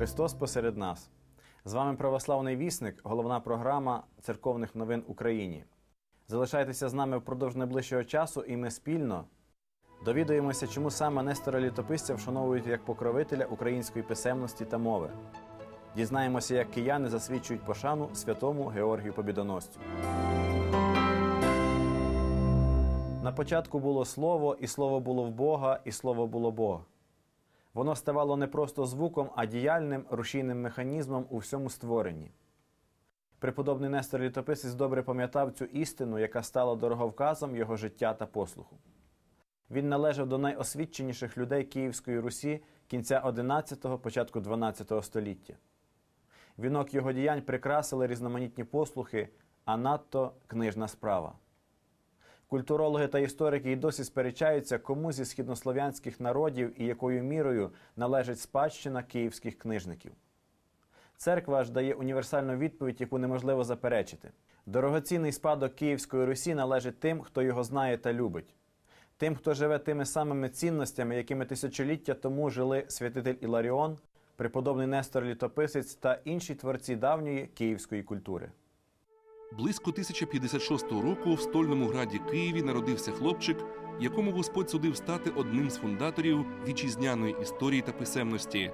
Христос посеред нас. З вами православний вісник, головна програма церковних новин Україні. Залишайтеся з нами впродовж найближчого часу, і ми спільно довідаємося, чому саме Нестора Літописця вшановують як покровителя української писемності та мови. Дізнаємося, як кияни засвідчують пошану святому Георгію Побідоносцю. На початку було слово, і слово було в Бога, і слово було Бог. Воно ставало не просто звуком, а діяльним рушійним механізмом у всьому створенні. Преподобний Нестор Літописець добре пам'ятав цю істину, яка стала дороговказом його життя та послуху. Він належав до найосвіченіших людей Київської Русі кінця 11-го, початку 12 століття. Вінок його діянь прикрасили різноманітні послухи, а надто книжна справа. Культурологи та історики й досі сперечаються, кому зі східнослов'янських народів і якою мірою належить спадщина київських книжників. Церква ж дає універсальну відповідь, яку неможливо заперечити. Дорогоцінний спадок Київської Русі належить тим, хто його знає та любить, тим, хто живе тими самими цінностями, якими тисячоліття тому жили святитель Іларіон, преподобний Нестор Літописець та інші творці давньої київської культури. Близько 1056 року в стольному граді Києві народився хлопчик, якому Господь судив стати одним з фундаторів вітчизняної історії та писемності.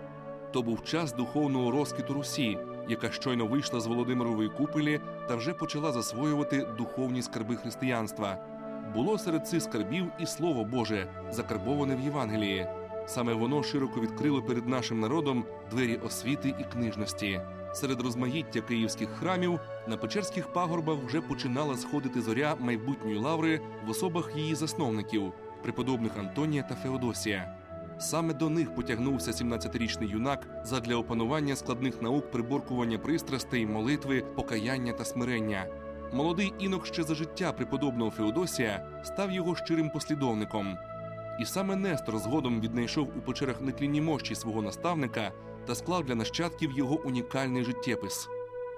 То був час духовного розквіту Русі, яка щойно вийшла з Володимирової купелі та вже почала засвоювати духовні скарби християнства. Було серед цих скарбів і слово Боже, закарбоване в Євангелії. Саме воно широко відкрило перед нашим народом двері освіти і книжності. Серед розмаїття київських храмів на Печерських пагорбах вже починала сходити зоря майбутньої лаври в особах її засновників, преподобних Антонія та Феодосія. Саме до них потягнувся 17-річний юнак задля опанування складних наук приборкування пристрастей, молитви, покаяння та смирення. Молодий інок ще за життя преподобного Феодосія став його щирим послідовником. І саме Нестор згодом віднайшов у печерах нетлінні мощі свого наставника та склав для нащадків його унікальний життєпис.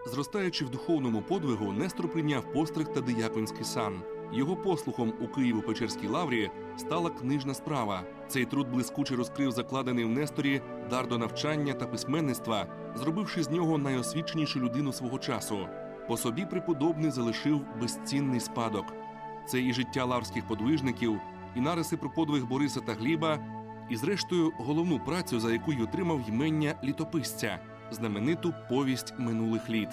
Зростаючи в духовному подвигу, Нестор прийняв постриг та дияконський сан. Його послухом у Києво-Печерській лаврі стала книжна справа. Цей труд блискуче розкрив закладений в Несторі дар до навчання та письменництва, зробивши з нього найосвіченішу людину свого часу. По собі преподобний залишив безцінний спадок. Це і життя лаврських подвижників, і нариси про подвиг Бориса та Гліба, і, зрештою, головну працю, за яку й отримав ймення літописця знамениту повість минулих літ.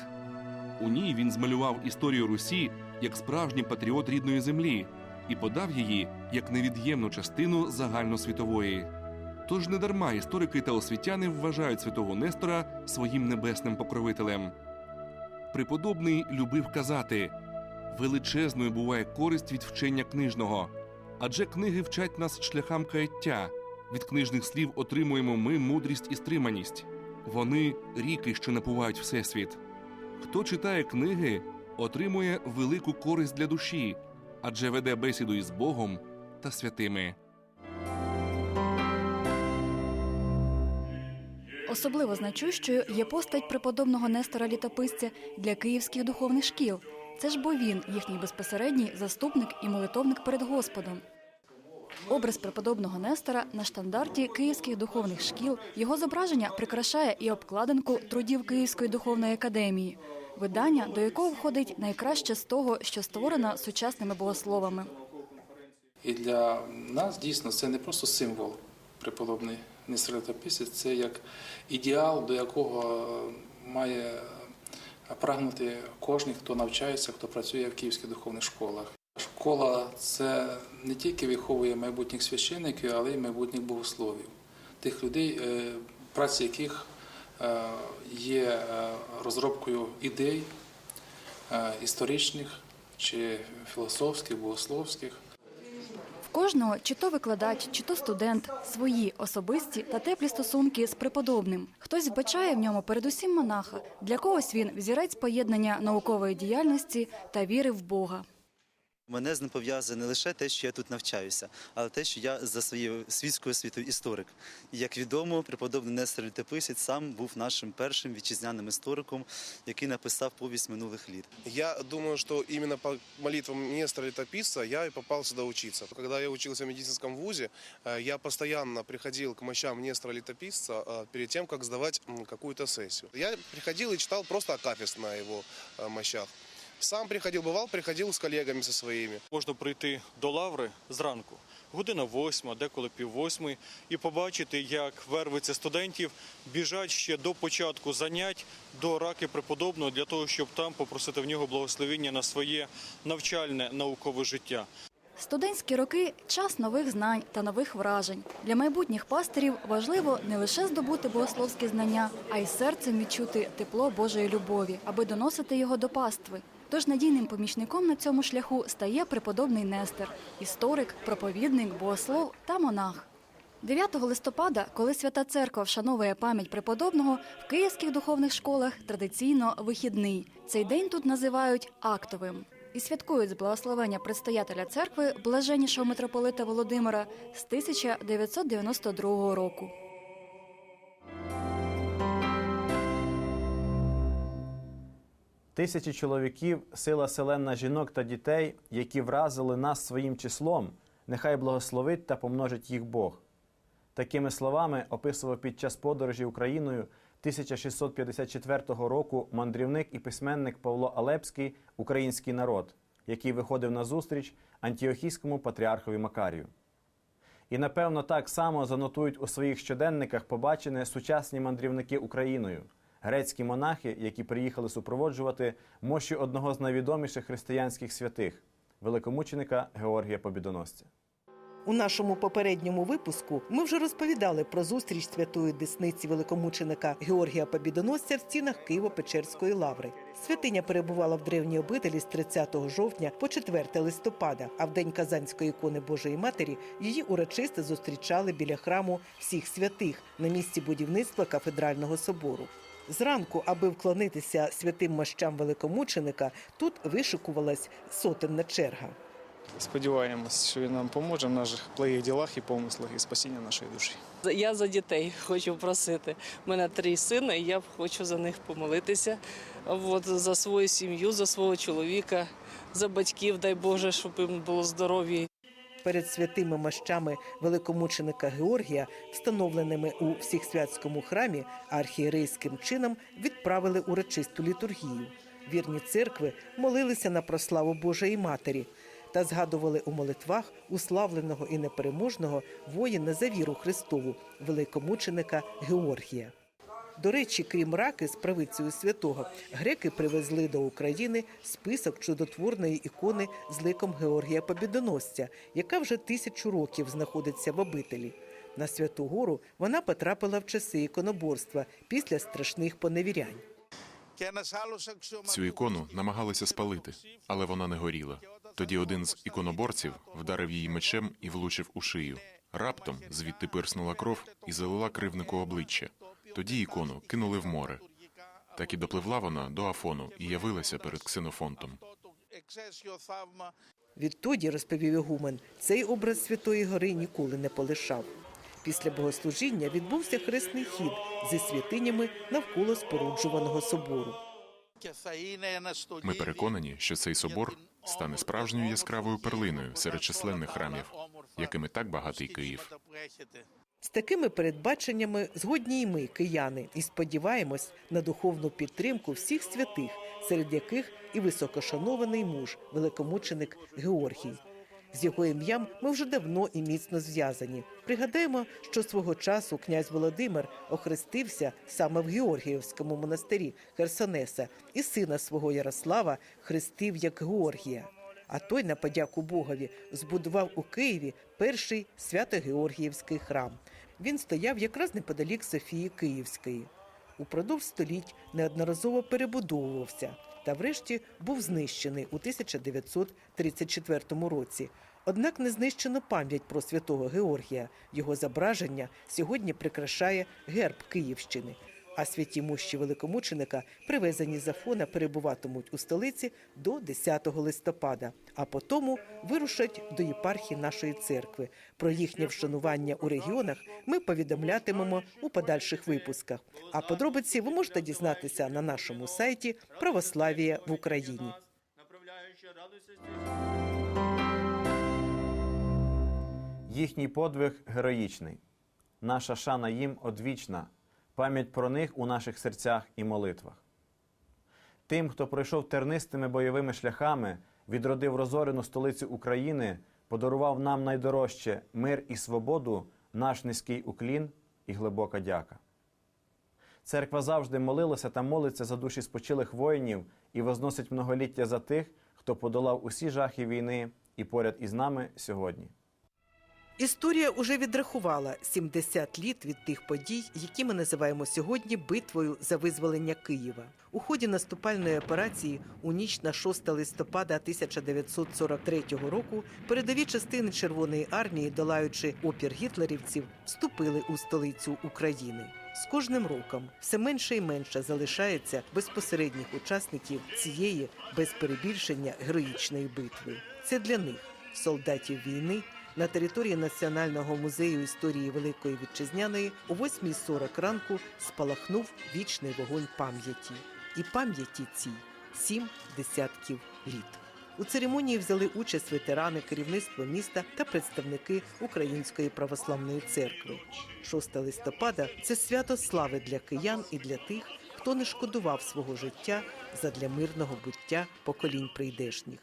У ній він змалював історію Русі як справжній патріот рідної землі і подав її як невід'ємну частину загальносвітової. Тож недарма історики та освітяни вважають святого Нестора своїм небесним покровителем. Преподобний любив казати: величезною буває користь від вчення книжного, адже книги вчать нас шляхам каяття. Від книжних слів отримуємо ми мудрість і стриманість. Вони ріки, що напувають всесвіт. Хто читає книги, отримує велику користь для душі, адже веде бесіду із Богом та святими. Особливо значущою є постать преподобного Нестора Літописця для київських духовних шкіл. Це ж бо він, їхній безпосередній заступник і молитовник перед Господом. Образ преподобного Нестора на штандарті київських духовних шкіл. Його зображення прикрашає і обкладинку трудів Київської духовної академії, видання, до якого входить найкраще з того, що створено сучасними богословами. І для нас дійсно це не просто символ преподобний Нестор це як ідеал, до якого має прагнути кожен, хто навчається, хто працює в київських духовних школах. Школа це не тільки виховує майбутніх священників, але й майбутніх богословів, тих людей, е, праця яких е, є е, розробкою ідей історичних чи філософських, богословських. В кожного чи то викладач, чи то студент свої особисті та теплі стосунки з преподобним. Хтось вбачає в ньому передусім монаха, для когось він взірець поєднання наукової діяльності та віри в Бога. Мене з ним пов'язує не лише те, що я тут навчаюся, але те, що я за своєю світською освітою історик. І як відомо, преподобний Нестор Літописець сам був нашим першим вітчизняним істориком, який написав повість минулих літ. Я думаю, что именно по молитвам Нестора Летописца я и попал сюда учиться. Когда я учился в медицинском вузе, э, я постоянно приходил к мощам Нестора Летописца э, перед тем, как сдавать м, какую-то сессию. Я приходил и читал просто акафист на его э, мощах. Сам приходил, бывал, приходил с коллегами со своими. Можна прийти до лаври зранку, година восьма, деколи пів восьмої, і побачити, як вервиця студентів біжать ще до початку занять до раки преподобного для того, щоб там попросити в нього благословення на своє навчальне наукове життя. Студентські роки час нових знань та нових вражень. Для майбутніх пастирів важливо не лише здобути богословські знання, а й серцем відчути тепло Божої любові, аби доносити його до пастви. Тож надійним помічником на цьому шляху стає преподобний Нестер, історик, проповідник, богослов та монах. 9 листопада, коли Свята Церква вшановує пам'ять преподобного, в київських духовних школах традиційно вихідний. Цей день тут називають актовим. І святкують з благословення предстоятеля церкви блаженнішого митрополита Володимира з 1992 року. Тисячі чоловіків, сила селена жінок та дітей, які вразили нас своїм числом, нехай благословить та помножить їх Бог. Такими словами описував під час подорожі Україною 1654 року мандрівник і письменник Павло Алепський Український народ, який виходив на зустріч антіохійському патріархові Макарію. І напевно так само занотують у своїх щоденниках побачене сучасні мандрівники Україною, грецькі монахи, які приїхали супроводжувати мощі одного з найвідоміших християнських святих великомученика Георгія Побідоносця. У нашому попередньому випуску ми вже розповідали про зустріч святої десниці великомученика Георгія Побідоносця в стінах Києво-Печерської лаври. Святиня перебувала в древній обителі з 30 жовтня по 4 листопада. А в день Казанської ікони Божої Матері її урочисто зустрічали біля храму всіх святих на місці будівництва кафедрального собору. Зранку, аби вклонитися святим мощам великомученика, тут вишикувалась сотенна черга. Сподіваємось, що він нам поможе в наших благих ділах і помислах і спасіння нашої душі. Я за дітей хочу просити. У мене три сини, і я хочу за них помолитися. От, за свою сім'ю, за свого чоловіка, за батьків, дай Боже, щоб їм було здоров'я. Перед святими мощами великомученика Георгія, встановленими у всіх-святському храмі, архієрейським чином відправили урочисту літургію. Вірні церкви молилися на прославу Божої Матері та згадували у молитвах уславленого і непереможного воїна за віру Христову, великомученика Георгія. До речі, крім раки з правицею святого, греки привезли до України список чудотворної ікони з ликом Георгія Побідоносця, яка вже тисячу років знаходиться в обителі. На Святу Гору вона потрапила в часи іконоборства після страшних поневірянь. Цю ікону намагалися спалити, але вона не горіла. Тоді один з іконоборців вдарив її мечем і влучив у шию. Раптом звідти пирснула кров і залила кривнику обличчя. Тоді ікону кинули в море. Так і допливла вона до Афону і явилася перед ксенофонтом. Відтоді, розповів Ігумен, цей образ Святої Гори ніколи не полишав. Після богослужіння відбувся хресний хід зі святинями навколо споруджуваного собору. Ми переконані, що цей собор стане справжньою яскравою перлиною серед численних храмів, якими так багатий Київ. З такими передбаченнями згодні й ми, кияни, і сподіваємось на духовну підтримку всіх святих, серед яких і високошанований муж, великомученик Георгій. З його ім'ям ми вже давно і міцно зв'язані. Пригадаємо, що свого часу князь Володимир охрестився саме в Георгіївському монастирі Херсонеса і сина свого Ярослава хрестив як Георгія. А той, на подяку Богові, збудував у Києві перший свято-Георгіївський храм. Він стояв якраз неподалік Софії Київської. Упродовж століть неодноразово перебудовувався та врешті був знищений у 1934 році. Однак не знищено пам'ять про святого Георгія. Його зображення сьогодні прикрашає герб Київщини. А святі мощі великомученика, привезені з Афона, перебуватимуть у столиці до 10 листопада, а потому вирушать до єпархії нашої церкви. Про їхнє вшанування у регіонах ми повідомлятимемо у подальших випусках. А подробиці ви можете дізнатися на нашому сайті Православія в Україні. Їхній подвиг героїчний. Наша шана їм одвічна, пам'ять про них у наших серцях і молитвах. Тим, хто пройшов тернистими бойовими шляхами, відродив розорену столицю України, подарував нам найдорожче мир і свободу, наш низький уклін і глибока дяка. Церква завжди молилася та молиться за душі спочилих воїнів і возносить многоліття за тих, хто подолав усі жахи війни і поряд із нами сьогодні. Історія уже відрахувала 70 літ від тих подій, які ми називаємо сьогодні битвою за визволення Києва. У ході наступальної операції у ніч на 6 листопада 1943 року передові частини Червоної армії, долаючи опір гітлерівців, вступили у столицю України. З кожним роком все менше і менше залишається безпосередніх учасників цієї без перебільшення героїчної битви. Це для них, солдатів війни, на території Національного музею історії Великої Вітчизняної о 8.40 ранку спалахнув вічний вогонь пам'яті. І пам'яті цій сім десятків літ. У церемонії взяли участь ветерани, керівництво міста та представники Української православної церкви. 6 листопада це свято слави для киян і для тих, хто не шкодував свого життя задля мирного буття поколінь прийдешніх.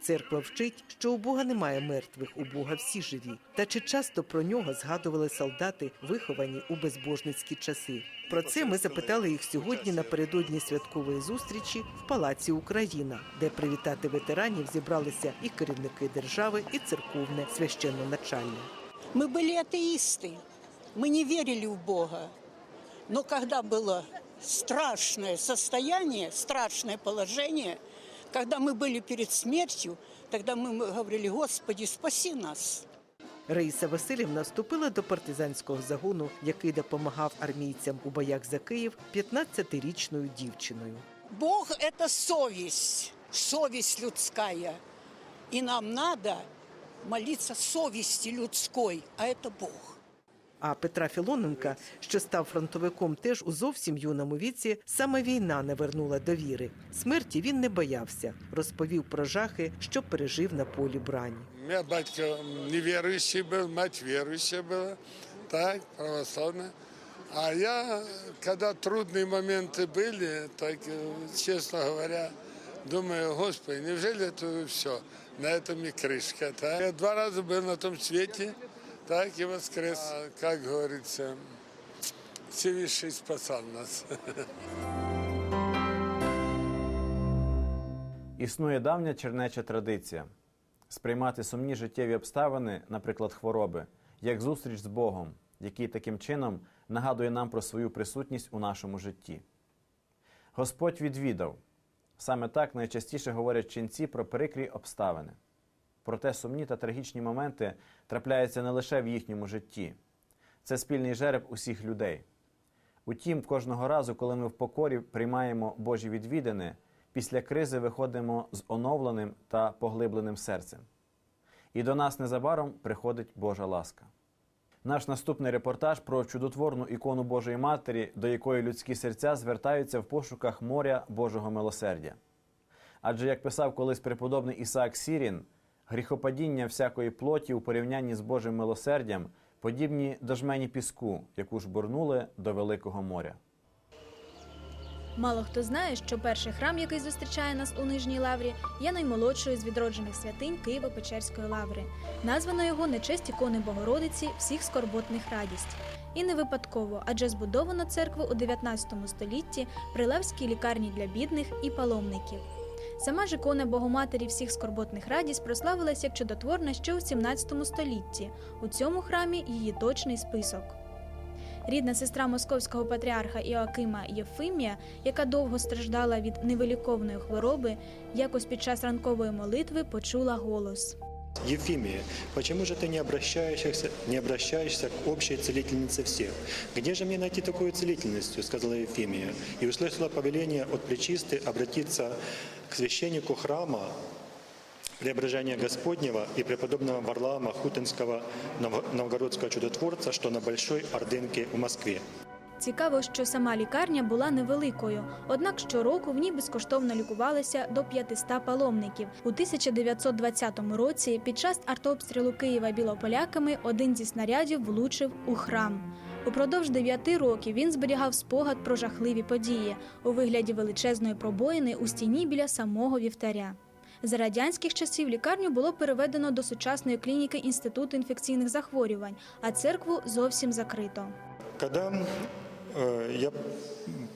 Церква вчить, що у Бога немає мертвих, у Бога всі живі. Та чи часто про нього згадували солдати, виховані у безбожницькі часи? Про це ми запитали їх сьогодні напередодні святкової зустрічі в Палаці Україна, де привітати ветеранів зібралися і керівники держави, і церковне священноначальне. Мы были атеисты, мы не верили в Бога. Но когда было страшное состояние, страшное положение, когда мы были перед смертью, тогда мы говорили, Господи, спаси нас. Раїса Васильівна вступила до партизанського загону, який допомагав армійцям у боях за Київ 15-річною дівчиною. Бог – это совесть, совесть людская. И нам надо молиться совести людской, а это Бог. А Петра Філоненка, що став фронтовиком теж у зовсім юному віці, саме війна не вернула довіри. Смерті він не боявся, розповів про жахи, що пережив на полі брані. У меня батька неверующий был, мать верующая была, так, православная. А я, когда трудные моменты были, так, э, честно говоря, думаю, Господи, неужели это все? На этом и крышка. Так? Я два раза был на том свете, так и воскрес. А, как говорится, Всевышний спасал нас. Існує давня чернеча традиція сприймати сумні життєві обставини, наприклад, хвороби, як зустріч з Богом, який таким чином нагадує нам про свою присутність у нашому житті. Господь відвідав. Саме так найчастіше говорять ченці про прикрі обставини. Проте сумні та трагічні моменти трапляються не лише в їхньому житті. Це спільний жереб усіх людей. Утім, кожного разу, коли ми в покорі приймаємо Божі відвідини, після кризи виходимо з оновленим та поглибленим серцем. І до нас незабаром приходить Божа ласка. Наш наступний репортаж про чудотворну ікону Божої Матері, до якої людські серця звертаються в пошуках моря Божого милосердя. Адже, як писав колись преподобний Ісаак Сірін, гріхопадіння всякої плоті у порівнянні з Божим милосердям подібні до жмені піску, яку ж бурнули до Великого моря. Мало хто знає, що перший храм, який зустрічає нас у Нижній Лаврі, є наймолодшою з відроджених святинь Києво-Печерської лаври. Названо його на честь ікони Богородиці всіх скорботних радість. І не випадково, адже збудовано церкву у 19 столітті при Левській лікарні для бідних і паломників. Сама ж ікона Богоматері всіх скорботних радість прославилась як чудотворна ще у 17 столітті. У цьому храмі її точний список. Рідна сестра московського патріарха Іоакима Єфимія, яка довго страждала від невиліковної хвороби, якось під час ранкової молитви почула голос. Ефимия, почему же ты не обращаешься, не обращаешься к общей целительнице всех? Где же мне найти такую целительницу, сказала Ефимия, и услышала повеление от Пречисты обратиться к священнику храма Преображения Господнего и преподобного Варлаама Хутинского Нов- новгородского чудотворца, что на Большой Ордынке в Москве. Цікаво, що сама лікарня була невеликою, однак щороку в ній безкоштовно лікувалися до 500 паломників. У 1920 році під час артобстрілу Києва білополяками один зі снарядів влучив у храм. Упродовж дев'яти років він зберігав спогад про жахливі події у вигляді величезної пробоїни у стіні біля самого вівтаря. За радянських часів лікарню було переведено до сучасної клініки Інституту інфекційних захворювань, а церкву зовсім закрито. Э, я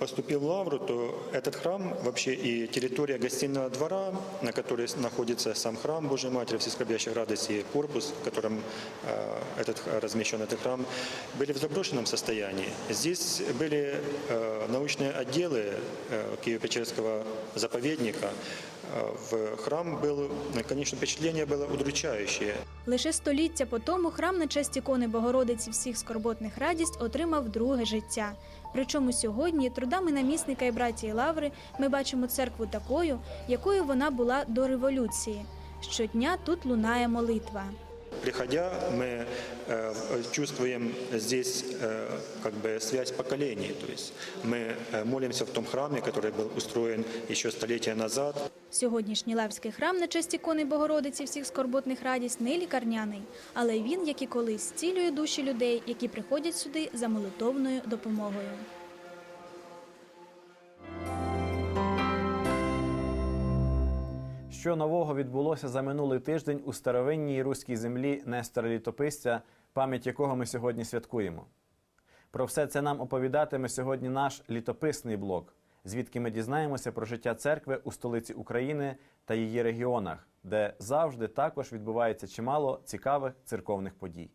поступил в Лавру, то этот храм вообще и территория гостиного двора, на которой находится сам храм Божьей Матери Всескорбящих радости, и корпус, в котором э, этот, размещен этот храм, были в заброшенном состоянии. Здесь были э, научные отделы э, Киево-Печерского заповедника. Э, В храм был, ну, конечно, впечатление было удручающее. Лише століття по тому храм на честь ікони Богородиці всіх скорботних радість отримав друге життя. Причому сьогодні трудами намісника і братії Лаври ми бачимо церкву такою, якою вона була до революції. Щодня тут лунає молитва. Приходя, мы э, чувствуем здесь э, как бы связь поколений. То есть мы э, молимся в том храме, который был устроен еще столетия назад. Сьогоднішній лавський храм на честь ікони Богородиці всіх скорботних радість не лікарняний, але він, як і колись, зцілює душі людей, які приходять сюди за молитовною допомогою. Що нового відбулося за минулий тиждень у старовинній руській землі Нестора Літописця, пам'ять якого ми сьогодні святкуємо? Про все це нам оповідатиме сьогодні наш літописний блок, звідки ми дізнаємося про життя церкви у столиці України та її регіонах, де завжди також відбувається чимало цікавих церковних подій.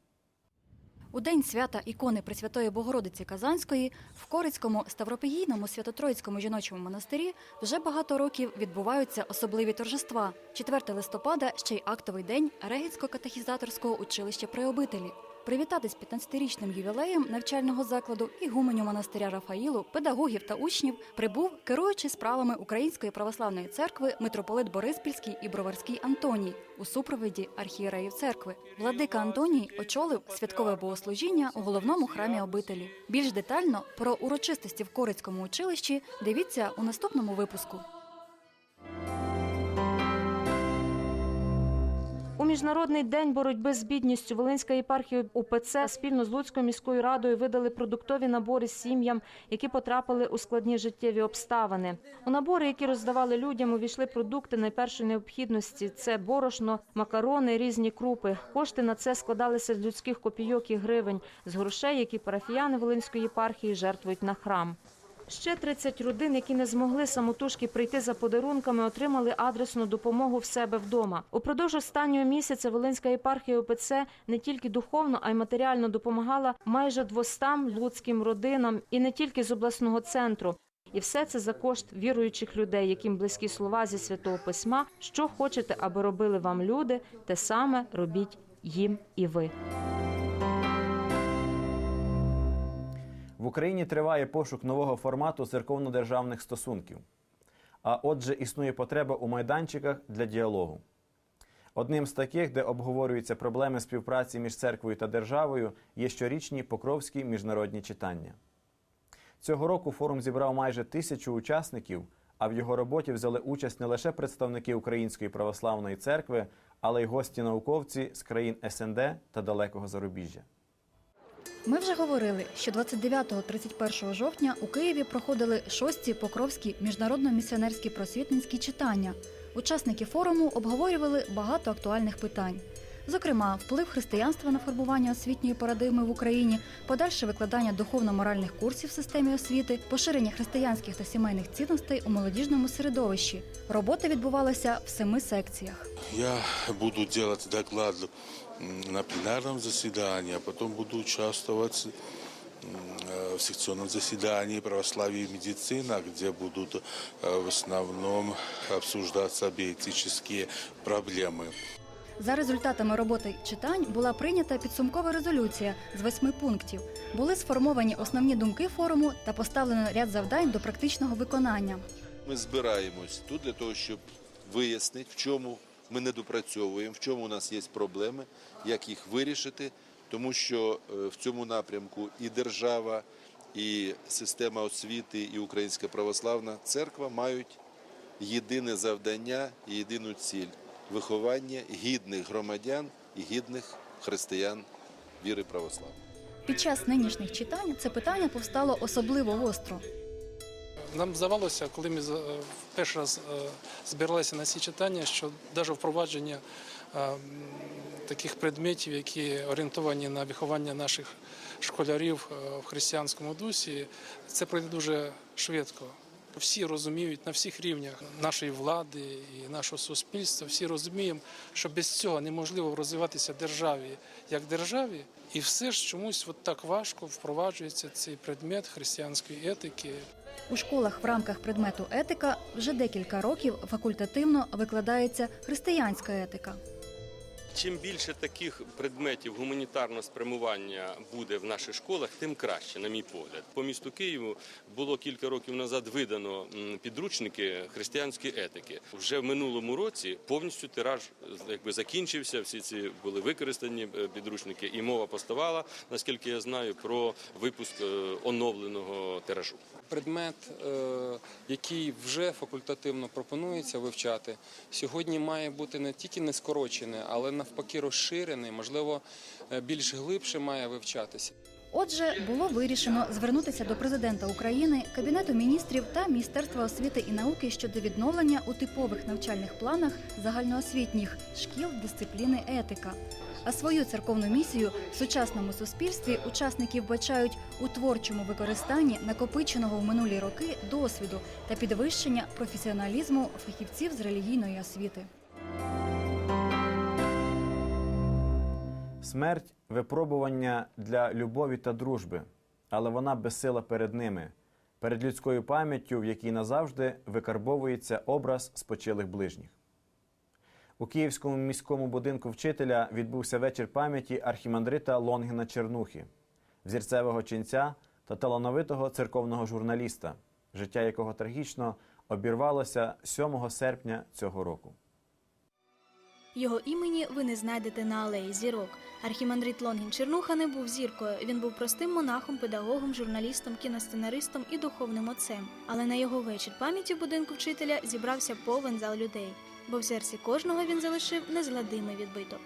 У день свята ікони Пресвятої Богородиці Казанської в Корицькому Ставропігійному Свято-Троїцькому жіночому монастирі вже багато років відбуваються особливі торжества. 4 листопада ще й актовий день Регіцько-катехізаторського училища при обителі. Привітати з 15-річним ювілеєм навчального закладу ігуменю монастиря Рафаїлу, педагогів та учнів прибув, керуючи справами Української православної церкви митрополит Бориспільський і Броварський Антоній у супроводі архієреїв церкви. Владика Антоній очолив святкове богослужіння у головному храмі обителі. Більш детально про урочистості в Корицькому училищі дивіться у наступному випуску. Міжнародний день боротьби з бідністю Волинська єпархія УПЦ спільно з Луцькою міською радою видали продуктові набори сім'ям, які потрапили у складні життєві обставини. У набори, які роздавали людям, увійшли продукти найпершої необхідності: це борошно, макарони, різні крупи. Кошти на це складалися з людських копійок і гривень, з грошей, які парафіяни Волинської єпархії жертвують на храм. Ще 30 родин, які не змогли самотужки прийти за подарунками, отримали адресну допомогу в себе вдома. Упродовж останнього місяця Волинська єпархія ОПЦ не тільки духовно, а й матеріально допомагала майже 200 луцьким родинам і не тільки з обласного центру. І все це за кошт віруючих людей, яким близькі слова зі святого письма. Що хочете, аби робили вам люди, те саме робіть їм і ви. В Україні триває пошук нового формату церковно-державних стосунків. А отже, існує потреба у майданчиках для діалогу. Одним з таких, де обговорюються проблеми співпраці між церквою та державою, є щорічні покровські міжнародні читання. Цього року форум зібрав майже тисячу учасників, а в його роботі взяли участь не лише представники Української православної церкви, але й гості-науковці з країн СНД та далекого зарубіжжя. Ми вже говорили, що 29-31 жовтня у Києві проходили шості покровські міжнародно-місіонерські просвітницькі читання. Учасники форуму обговорювали багато актуальних питань. Зокрема, вплив християнства на формування освітньої парадигми в Україні, подальше викладання духовно-моральних курсів в системі освіти, поширення християнських та сімейних цінностей у молодіжному середовищі. Робота відбувалася в семи секціях. Я буду делать доклад м, на пленарном заседании, а потом буду участвовать м, э, в секционном заседании православия и медицина, где будут э, в основном обсуждаться биоэтические проблемы. За результатами роботи читань була прийнята підсумкова резолюція з восьми пунктів. Були сформовані основні думки форуму та поставлено ряд завдань до практичного виконання. Ми збираємось тут для того, щоб вияснити, в чому ми не допрацьовуємо, в чому у нас є проблеми, як їх вирішити, тому що е, в цьому напрямку і держава, і система освіти, і Українська православна церква мають єдине завдання і єдину ціль виховання гідних громадян і гідних християн віри православної. Під час нинішніх читань це питання повстало особливо гостро. Нам здавалося, коли ми е, перший раз е, збиралися на ці читання, що навіть впровадження е, таких предметів, які орієнтовані на виховання наших школярів в християнському дусі, це пройде дуже швидко. Всі розуміють на всіх рівнях нашої влади і нашого суспільства. Всі розуміємо, що без цього неможливо розвиватися державі як державі, і все ж чомусь от так важко впроваджується цей предмет християнської етики. У школах в рамках предмету етика вже декілька років факультативно викладається християнська етика. Чим більше таких предметів гуманітарного спрямування буде в наших школах, тим краще, на мій погляд. По місту Києву було кілька років назад видано підручники християнської етики. Вже в минулому році повністю тираж якби закінчився. Всі ці були використані е, підручники, і мова поставала, наскільки я знаю, про випуск е, оновленого тиражу. Предмет, е, який вже факультативно пропонується вивчати, сьогодні має бути не тільки не скорочений, але навпаки розширений, можливо, е, більш глибше має вивчатися. Отже, було вирішено звернутися до президента України, Кабінету міністрів та Міністерства освіти і науки щодо відновлення у типових навчальних планах загальноосвітніх шкіл дисципліни етика. А свою церковну місію в сучасному суспільстві учасники вбачають у творчому використанні накопиченого в минулі роки досвіду та підвищення професіоналізму фахівців з релігійної освіти. Смерть випробування для любові та дружби, але вона безсила перед ними, перед людською пам'яттю, в якій назавжди викарбовується образ спочилих ближніх. У Київському міському будинку вчителя відбувся вечір пам'яті архімандрита Лонгіна Чернухи, взірцевого ченця та талановитого церковного журналіста, життя якого трагічно обірвалося 7 серпня цього року. Його імені ви не знайдете на алеї зірок. Архімандрит Лонгін Чернуха не був зіркою. Він був простим монахом, педагогом, журналістом, кіносценаристом і духовним отцем. Але на його вечір пам'яті будинку вчителя зібрався повен зал людей, бо в серці кожного він залишив незгладимий відбиток.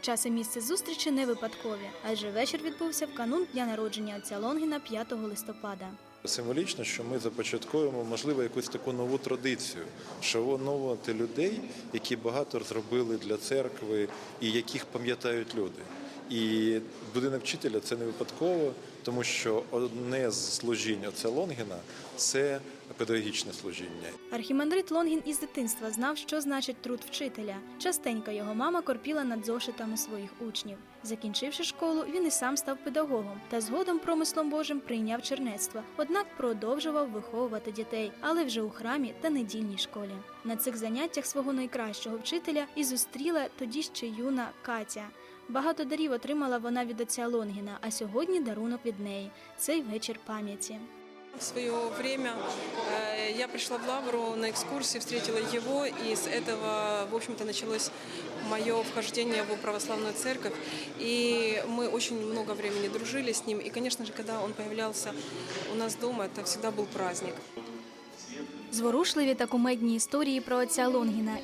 Час і місце зустрічі не випадкові, адже вечір відбувся в канун дня народження отця Лонгіна 5 листопада. Символічно, що ми започаткуємо, можливо, якусь таку нову традицію, шановувати людей, які багато зробили для церкви і яких пам'ятають люди. І будинок вчителя це не випадково, тому що одне з служінь отця Лонгіна це педагогічне служіння. Архімандрит Лонгін із дитинства знав, що значить труд вчителя. Частенько його мама корпіла над зошитами своїх учнів. Закінчивши школу, він і сам став педагогом та згодом промислом Божим прийняв чернецтво. Однак продовжував виховувати дітей, але вже у храмі та недільній школі. На цих заняттях свого найкращого вчителя і зустріла тоді ще юна Катя. Багато дарів отримала вона від отця Лонгіна, а сьогодні дарунок від неї цей вечір пам'яті. В свое время э, я пришла в Лавру на экскурсию, встретила его, и с этого, в общем-то, началось мое вхождение в православную церковь. И мы очень много времени дружили с ним. И, конечно же, когда он появлялся у нас дома, это всегда был праздник. Зворушливі та кумедні історії про отця Лонгіна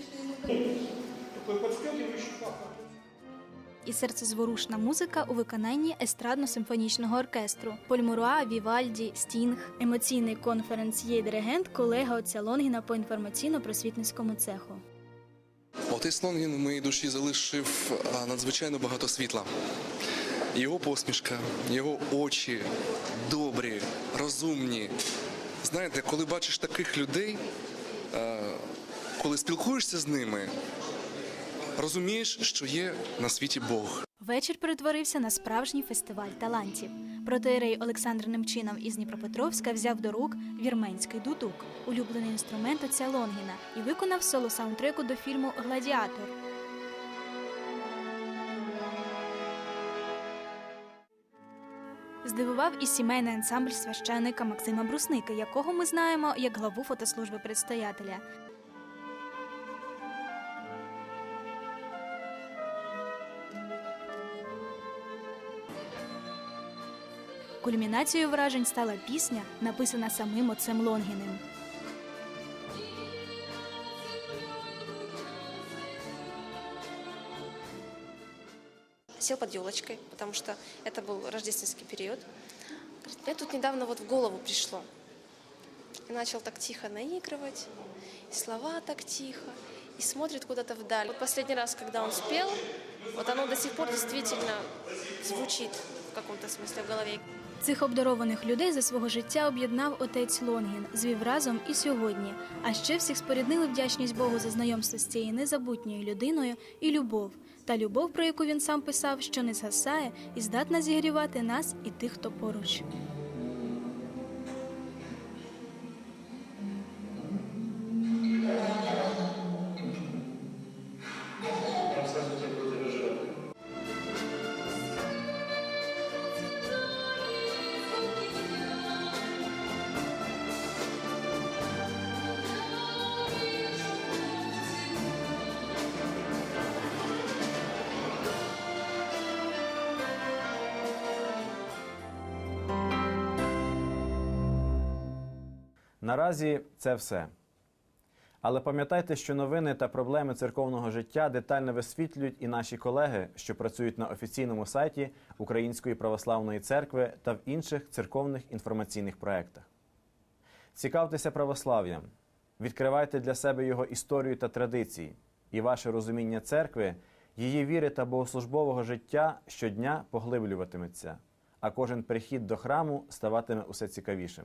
і серцезворушна музика у виконанні естрадно-симфонічного оркестру Польмуруа, Вівальді, Стінг, емоційний конференціє диригент, колега отця Лонгіна по інформаційно-просвітницькому цеху. Отець Лонгін у моїй душі залишив надзвичайно багато світла. Його посмішка, його очі добрі, розумні. Знаєте, коли бачиш таких людей, коли спілкуєшся з ними, розумієш, що є на світі Бог. Вечір перетворився на справжній фестиваль талантів. Протеєрей Олександр Немчинов із Дніпропетровська взяв до рук вірменський дудук, улюблений інструмент отця Лонгіна, і виконав соло саундтреку до фільму Гладіатор. Здивував і сімейний ансамбль священика Максима Брусника, якого ми знаємо як главу фотослужби предстоятеля. Кульмінацією вражень стала пісня, написана самим отцем Лонгіним. Сел под елочкой, потому что это был рождественский период. Говорит, мне тут недавно вот в голову пришло. И начал так тихо наигрывать, и слова так тихо, и смотрит куда-то вдаль. Вот последний раз, когда он спел, вот оно до сих пор действительно звучит в Каком-то смысле в голове. Цих обдарованих людей за свого життя об'єднав отець Лонгін, звів разом і сьогодні. А ще всіх споріднили вдячність Богу за знайомство з цією незабутньою людиною і любов. Та любов, про яку він сам писав, що не згасає і здатна зігрівати нас і тих, хто поруч. Наразі це все. Але пам'ятайте, що новини та проблеми церковного життя детально висвітлюють і наші колеги, що працюють на офіційному сайті Української православної церкви та в інших церковних інформаційних проєктах. Цікавтеся православ'ям, відкривайте для себе його історію та традиції, і ваше розуміння церкви, її віри та богослужбового життя щодня поглиблюватиметься, а кожен прихід до храму ставатиме усе цікавішим.